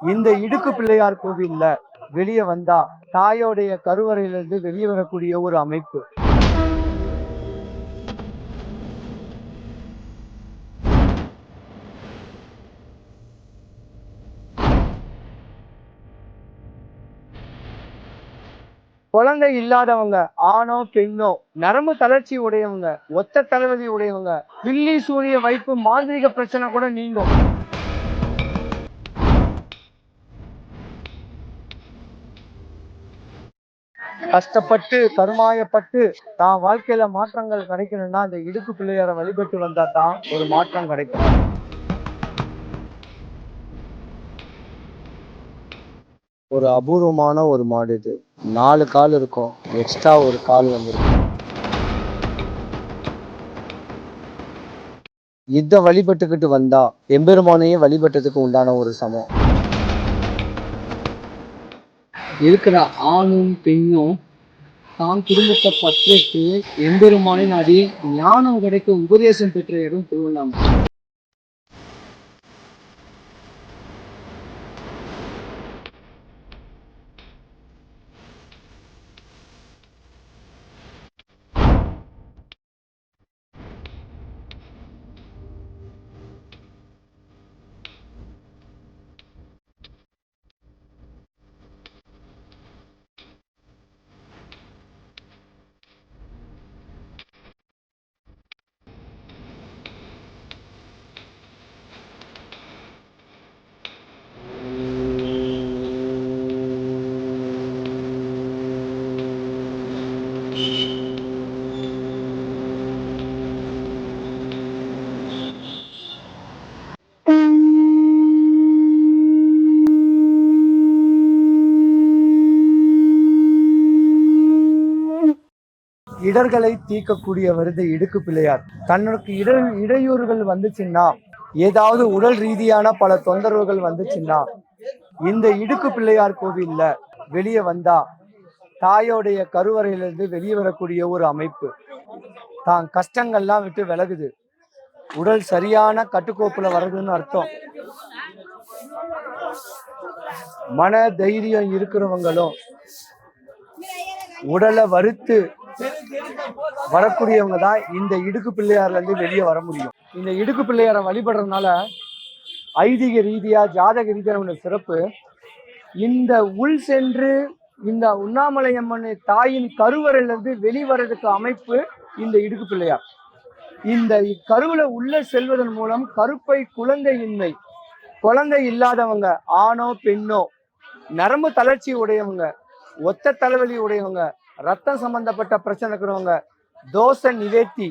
இந்த இடுக்கு பிள்ளையார் கோவில்ல வெளியே வந்தா தாயோடைய கருவறையிலிருந்து வெளியே வரக்கூடிய ஒரு அமைப்பு. குழந்தை இல்லாதவங்க ஆணோ பெண்ணோ நரம்பு தளர்ச்சி உடையவங்க ஒத்த தளபதி உடையவங்க வில்லி சூரிய வைப்பு மாந்திரிக பிரச்சனை கூட நீங்கும். கஷ்டப்பட்டு கருமாயப்பட்டு தான் வாழ்க்கையில மாற்றங்கள் கிடைக்கணும்னா அந்த இடுக்கு பிள்ளையார வழிபட்டு வந்தா தான் ஒரு மாற்றம் கிடைக்கும். ஒரு அபூர்வமான ஒரு மாடு இது. நாலு கால் இருக்கும். எக்ஸ்ட்ரா ஒரு கால் வந்துருக்கும் இத வழிபட்டுக்கிட்டு வந்தா எம்பெருமானையே வழிபட்டதுக்கு உண்டான ஒரு சமம். இருக்கிற ஆணும் பெண்ணும் தான் குடும்பத்தை பற்றிட்டு எம்பெருமானின் நாடி ஞானம் கிடைக்கும் உபதேசம் பெற்ற இடம் திருவண்ணாமலை. இடர்களை தீர்க்கக்கூடிய வருது இடுக்கு பிள்ளையார். தன்னுக்கு இட இடையூறுகள் வந்துச்சுன்னா ஏதாவது உடல் ரீதியான பல தொந்தரவுகள் வந்துச்சுன்னா இந்த இடுக்கு பிள்ளையார் கோவில்ல வெளியே வந்தா தாயோடைய கருவறையிலிருந்து வெளியே வரக்கூடிய ஒரு அமைப்பு. தான் கஷ்டங்கள்லாம் விட்டு விலகுது. உடல் சரியான கட்டுக்கோப்புல வருதுன்னு அர்த்தம். மன தைரியம் இருக்கிறவங்களும் உடலை வறுத்து வரக்கூடியவங்க தான் இந்த இடுக்கு பிள்ளையார்லேருந்து வெளியே வர முடியும். இந்த இடுக்கு பிள்ளையாரை வழிபடுறதுனால ஐதீக ரீதியா ஜாதக ரீதியான சிறப்பு. இந்த உள் சென்று இந்த உண்ணாமலை அம்மன் தாயின் கருவறையிலிருந்து வெளிவரதுக்கு அமைப்பு இந்த இடுக்கு பிள்ளையார். இந்த கருவுல உள்ள செல்வதன் மூலம் கருப்பை குழந்தையின்மை குழந்தை இல்லாதவங்க ஆணோ பெண்ணோ நரம்பு தளர்ச்சி உடையவங்க ஒத்த தலைவலி உடையவங்க ரத்தம் சம்பந்தப்பட்ட பிரச்சனை இருக்கிறவங்க தோசை நிவேத்தி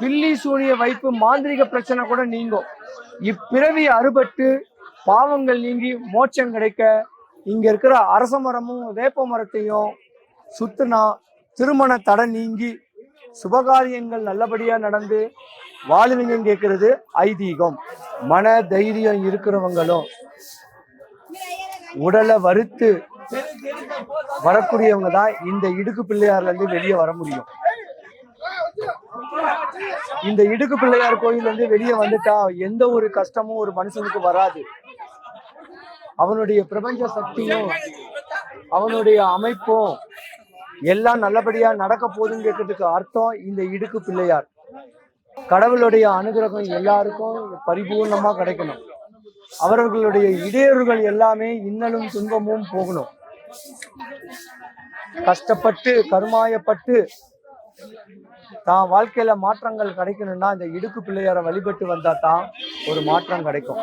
பில்லி சூனிய வைப்பு மாந்திரிக பிரச்சனை கூட நீங்கும். இப்பிறவி அறுபட்டு பாவங்கள் நீங்கி மோட்சம் கிடைக்க இங்க இருக்கிற அரச மரமும் வேப்ப மரத்தையும் சுத்துனா திருமண தடை நீங்கி சுபகாரியங்கள் நல்லபடியா நடந்து வாழ்வீங்க கேட்கறது ஐதீகம். மன தைரியம் இருக்கிறவங்களும் உடலை வறுத்து வரக்கூடியவங்க தான் இந்த இடுக்கு பிள்ளையார்ல இருந்து வெளியே வர முடியும். இந்த இடுக்கு பிள்ளையார் கோயில் இருந்து வெளியே வந்துட்டா எந்த ஒரு கஷ்டமும் ஒரு மனுஷனுக்கு வராது. அவனுடைய பிரபஞ்ச சக்தியும் அவனுடைய அமைப்பும் எல்லாம் நல்லபடியா நடக்க போகுதுன்னு கேட்கறதுக்கு அர்த்தம் இந்த இடுக்கு பிள்ளையார். கடவுளுடைய அனுகிரகம் எல்லாருக்கும் பரிபூர்ணமா கிடைக்கணும். அவர்களுடைய இடையூறுகள் எல்லாமே இன்னலும் துன்பமும் போகணும். கஷ்டப்பட்டு கருமாயப்பட்டு தான் வாழ்க்கையில மாற்றங்கள் கிடைக்கணும்னா இந்த இடுக்கு பிள்ளையார வழிபட்டு வந்தா தான் ஒரு மாற்றம் கிடைக்கும்.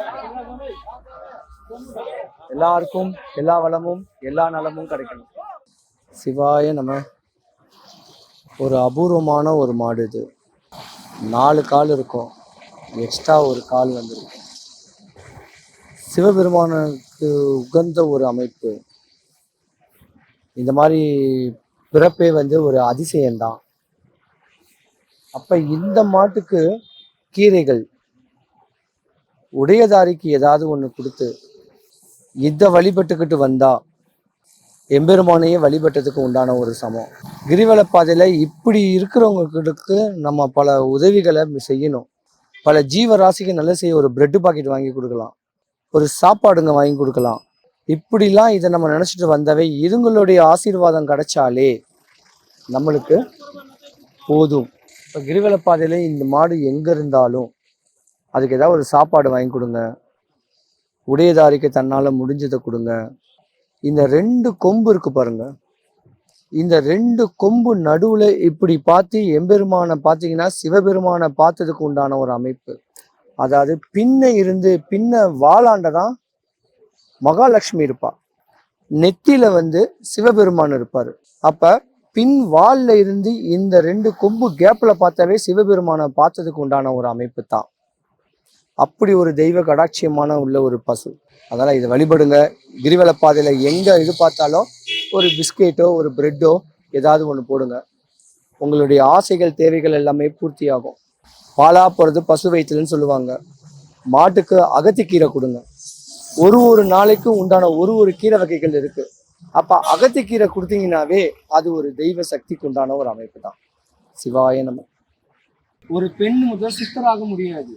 எல்லாருக்கும் எல்லா வளமும் எல்லா நலமும் கிடைக்கணும். சிவாய நம்ம ஒரு அபூர்வமான ஒரு மாடு இது. நாலு கால் இருக்கும். எக்ஸ்ட்ரா ஒரு கால் வந்திருக்கு. சிவபெருமானுக்கு உகந்த ஒரு அமைப்பு. இந்த மாதிரி பிறப்பே வந்து ஒரு அதிசயம்தான். அப்ப இந்த மாட்டுக்கு கீரைகள் உடையதாரிக்கு ஏதாவது ஒன்று கொடுத்து இதை வழிபட்டுக்கிட்டு வந்தா எம்பெருமானையே வழிபட்டதுக்கு உண்டான ஒரு சமம். கிரிவல பாதையில் இப்படி இருக்கிறவங்களுக்கு நம்ம பல உதவிகளை செய்யணும். பல ஜீவராசிக்கு நல்ல செய்ய ஒரு பிரெட் பாக்கெட் வாங்கி கொடுக்கலாம். ஒரு சாப்பாடுங்க வாங்கி கொடுக்கலாம். இப்படிலாம் இதை நம்ம நினச்சிட்டு வந்தவை இதுங்களுடைய ஆசீர்வாதம் கிடைச்சாலே நம்மளுக்கு போதும். இப்போ கிரிவல பாதையில் இந்த மாடு எங்கே இருந்தாலும் அதுக்கு ஏதாவது ஒரு சாப்பாடு வாங்கி கொடுங்க. உடையதாரிக்கு தன்னால் முடிஞ்சதை கொடுங்க. இந்த ரெண்டு கொம்பு இருக்கு பாருங்க. இந்த ரெண்டு கொம்பு நடுவில் இப்படி பார்த்து எம்பெருமானை பார்த்தீங்கன்னா சிவபெருமானை பார்த்ததுக்கு உண்டான ஒரு அமைப்பு. அதாவது பின்ன இருந்து பின்ன வாளாண்ட தான் மகாலட்சுமி இருப்பா. நெத்தியில வந்து சிவபெருமான் இருப்பாரு. அப்ப பின் வால்ல இருந்து இந்த ரெண்டு கொம்பு கேப்ல பார்த்தாவே சிவபெருமானை பார்த்ததுக்கு உண்டான ஒரு அமைப்பு தான். அப்படி ஒரு தெய்வ கடாட்சியமான உள்ள ஒரு பசு. அதனால இதை வழிபடுங்க. கிரிவல பாதையில எங்க இது பார்த்தாலும் ஒரு பிஸ்கெட்டோ ஒரு பிரெட்டோ ஏதாவது ஒன்று போடுங்க. உங்களுடைய ஆசைகள் தேவைகள் எல்லாமே பூர்த்தியாகும். பாலா போகிறது பசு வயிற்றுலன்னு சொல்லுவாங்க. மாட்டுக்கு அகத்திக்கீரை கொடுங்க. ஒரு ஒரு நாளைக்கும் உண்டான ஒரு ஒரு கீரை வகைகள் இருக்கு. அப்ப அகத்திக்கீரை கொடுத்தீங்கன்னாவே அது ஒரு தெய்வ சக்திக்கு உண்டான ஒரு அமைப்பு தான். சிவாய நம்ம ஒரு பெண் முதல் சித்தராக முடியாது.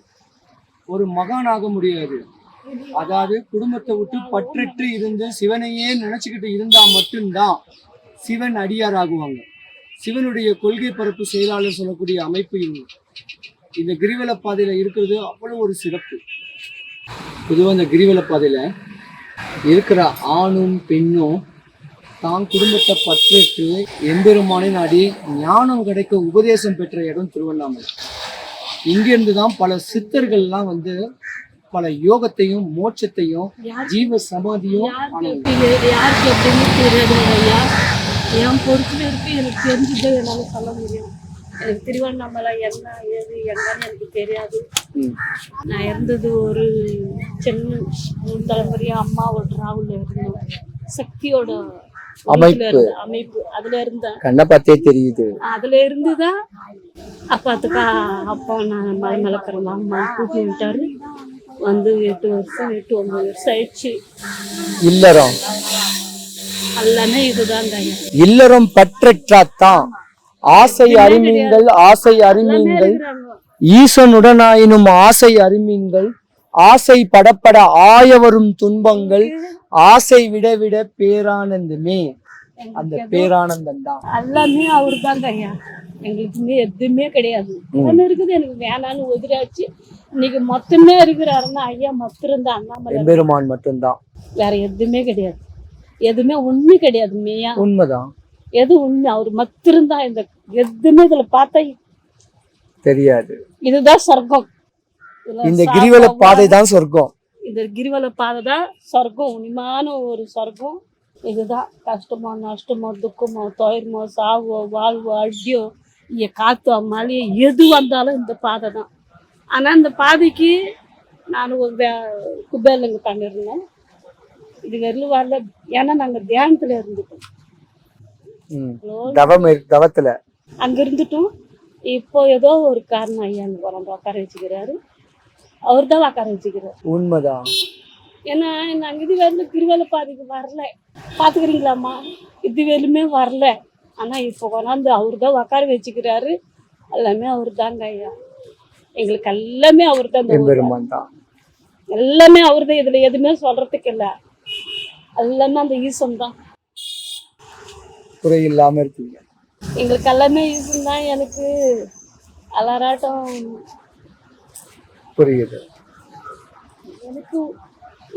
ஒரு மகானாக முடியாது. அதாவது குடும்பத்தை விட்டு பற்றிட்டு இருந்து சிவனையே நினைச்சுக்கிட்டு இருந்தா மட்டும்தான் சிவன் அடியார் ஆகுவாங்க சிவனுடைய கொள்கை பரப்பு செயலாளர் சொல்லக்கூடிய அமைப்பு இது. இந்த கிரிவல பாதையில இருக்கிறது அவ்வளவு ஒரு சிறப்பு. பொதுவாக இந்த கிரிவல பாதையில இருக்கிற ஆணும் பெண்ணும் தான் குடும்பத்தை பற்றற்று எம்பெருமானை நாடி ஞானம் கிடைக்க உபதேசம் பெற்ற இடம் திருவண்ணாமலை. இங்கிருந்து தான் பல சித்தர்கள்லாம் வந்து பல யோகத்தையும் மோட்சத்தையும் ஜீவ சமாதியும். யாருக்கு எப்படின்னு தெரியாது என் பொறுப்பில் இருக்கு எனக்கு தெரிஞ்சதை என்னால் சொல்ல முடியும். எனக்கு திருவண்ணாமலை என்ன ஏது எங்கன்னு எனக்கு தெரியாது. நான் இருந்தது ஒரு சின்ன மூணு தலைமுறையா அம்மாவோட டிராவலில் இருந்தோம். சக்தியோட அமைப்பு. அமைப்பு. அதுல இருந்தேன். கண்ணை பார்த்தே தெரியுது. அதுல இருந்துதான் அப்பாத்துக்கா அப்பா நான் மலை மலக்கிறேன் அம்மா கூட்டி விட்டாரு. வந்து எட்டு வருஷம் எட்டு ஒன்பது வருஷம் ஆயிடுச்சு. இல்லறம். எல்லாமே ஐயா இல்லறம் பற்றற்றாத்தான். ஆசை அறிமீங்கள் ஆசை அறிமீங்கள். ஈசனுடனாயினும் ஆசை அறிமீங்கள் ஆசை படப்பட ஆயவரும் துன்பங்கள். ஆசை விட விட பேரானந்தமே அந்த பேரானந்தம் தான். எல்லாமே அவரு தாங்க ஐயா எங்களுக்குமே எதுவுமே கிடையாது. ஒண்ணு இருக்குது எனக்கு வேணான்னு உதிராச்சு. இன்னைக்கு மொத்தமே இருக்கிறாருன்னா ஐயா மொத்தம் தான் அண்ணாமலை. எம்பெருமான் மட்டும்தான். வேற எதுவுமே கிடையாது. எதுவுமே உண்மை கிடையாது மெய்யா உண்மைதான். எது உண்மை? அவர் மத்திரம் தான் இந்த எதுவுமே இதுல பார்த்தா தெரியாது. இதுதான் சொர்க்கம். இந்த கிரிவல பாதை தான் சொர்க்கம். இந்த கிரிவல பாதை தான் சொர்க்கம். உண்மையான ஒரு சொர்க்கம். இதுதான். கஷ்டமோ நஷ்டமோ துக்கமோ துயரமோ சாவோ வாழ்வோ அடியோ காத்தோ மழையோ எது வந்தாலும் இந்த பாதை தான் ஆனா இந்த பாதைக்கு நான் ஒரு வே- குபேர்லங்க பண்ணிருந்தேன் இது வெறும் வரல. ஏன்னா நாங்க தியானத்துல இருந்துட்டோம். தவம் தவத்துல. அங்க இருந்துட்டும் இப்போ ஏதோ ஒரு காரணம் ஐயா அங்க வந்து உட்கார வச்சுக்கிறாரு. அவர் தான் உட்கார வச்சுக்கிறாரு. உண்மைதான் ஏன்னா நாங்கள் இது வரல கிருவல பாதைக்கு வரல. பார்த்துக்கிறீங்களாம்மா இது வரலுமே வரல. ஆனால் இப்போ கொண்டாந்து அவர் தான் உட்கார வச்சுக்கிறாரு. எல்லாமே அவர் தாங்க ஐயா. எங்களுக்கு எல்லாமே அவர் தான் தான். எல்லாமே அவர் தான் இதில் எதுவுமே சொல்கிறதுக்கு இல்லை. எல்லாமே அந்த ஈசன் தான். குறை இல்லாம இருக்கீங்க எங்களுக்கு எல்லாமே ஈசன் தான் எனக்கு அலராட்டம் புரியுது. எனக்கு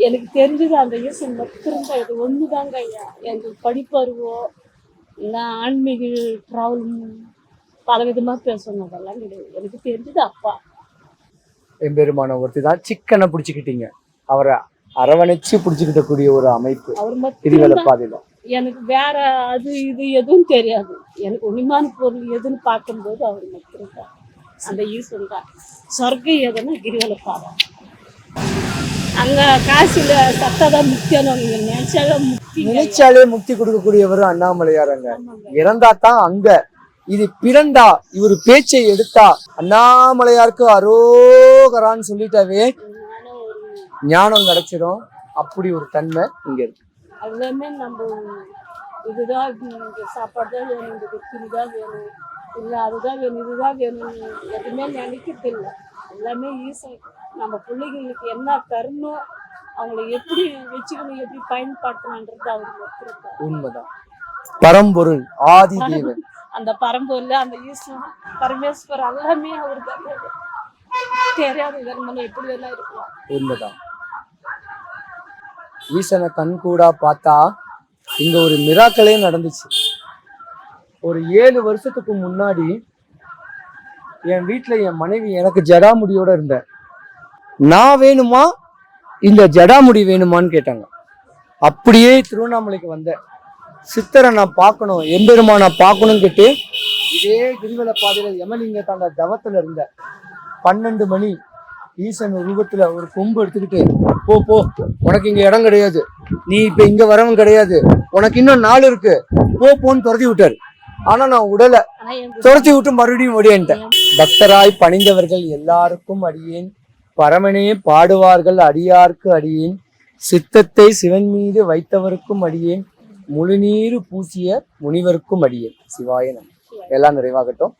எனக்கு தெரிஞ்சது அந்த ஈசன் மட்டும் தான் இது ஒன்று தாங்க ஐயா. எங்களுக்கு படிப்பறிவோ இல்லை ஆன்மீக ட்ராவல் பல விதமாக பேசணும் அதெல்லாம் கிடையாது. எனக்கு தெரிஞ்சது அப்பா. எம்பெருமான ஒருத்தி தான் சிக்கனை பிடிச்சிக்கிட்டீங்க. அவரை அரவணைச்சு பிடிச்சிக்கிட்டக்கூடிய ஒரு அமைப்பு. அவர் மட்டும் பாதையில. எனக்கு வேற அது இது எதுவும் தெரியாது. எனக்கு உண்மையான பொருள் எதுன்னு பார்க்கும்போது அவர் மட்டும் தான் அந்த ஈசன் தான் சொர்க்கம் எதுன்னா கிரிவல பாதை அங்கே காசில சத்ததான் முக்கியம் நீங்க நினைச்சாலும் நினைச்சாலே முக்தி. கொடுக்கக்கூடியவர் அண்ணாமலையாரங்க. இறந்தா தான் அங்க. இது பிறந்தா இவர் பேச்சை எடுத்தா அண்ணாமலையாருக்கு அரோகரான்னு சொல்லிட்டாவே ஞானம் கிடைச்சிடும் அப்படி ஒரு தன்மை இங்க இருக்கு. எல்லாமே நம்ம இதுதான் இந்த சாப்பாடு தான் வேணும் இந்த துணி தான் வேணும். இல்லை அதுதான் வேணும் இதுதான் வேணும் எதுவுமே நினைக்கிறது இல்லை. எல்லாமே ஈஸி நம்ம பிள்ளைங்களுக்கு என்ன தரணும் அவங்கள எப்படி வச்சுக்கணும் எப்படி பயன்படுத்தணுன்றது ஒத்துருப்பாரு உண்மைதான். பரம்பொருள் ஆதி தேவன். அந்த பரம்பூர்ல அந்த ஈஸ்வரன் பரமேஸ்வரர் எல்லாமே அவர் தான் தெரியாத தர்மம் எப்படி எல்லாம் இருக்கலாம். உண்மைதான். ஈசனை கண்கூடா பார்த்தா இங்க ஒரு மிராக்களே நடந்துச்சு. ஒரு ஏழு வருஷத்துக்கு முன்னாடி என் வீட்டில் என் மனைவி எனக்கு ஜடாமுடியோட இருந்தேன் நான் வேணுமா? இந்த ஜடாமுடி வேணுமான்னு கேட்டாங்க. அப்படியே திருவண்ணாமலைக்கு வந்தேன் சித்தரை நான் பார்க்கணும் எம்பெருமா நான் பார்க்கணும்னு கேட்டு இதே கிரிவல பாதையில் யமலிங்க தாண்ட தவத்தில் இருந்தேன் பன்னெண்டு மணி ஈசன் ரூபத்தில் ஒரு கொம்பு எடுத்துக்கிட்டு போ போ உனக்கு இங்க இடம் கிடையாது. நீ இப்போ இங்க வரவன் கிடையாது. உனக்கு இன்னும் நாள் இருக்கு. போ போன்னு துரத்தி விட்டாரு. ஆனா நான் உடலை துரத்தி விட்டு மறுபடியும் ஓடியன்ட்டேன் பக்தராய் பணிந்தவர்கள் எல்லாருக்கும் அடியேன். பரமனே பாடுவார்கள் அடியார்க்கு அடியேன். சித்தத்தை சிவன் மீது வைத்தவருக்கும் அடியேன். முழுநீர் பூசிய முனிவருக்கும் அடியேன். சிவாய எல்லாம் நிறைவாகட்டும்.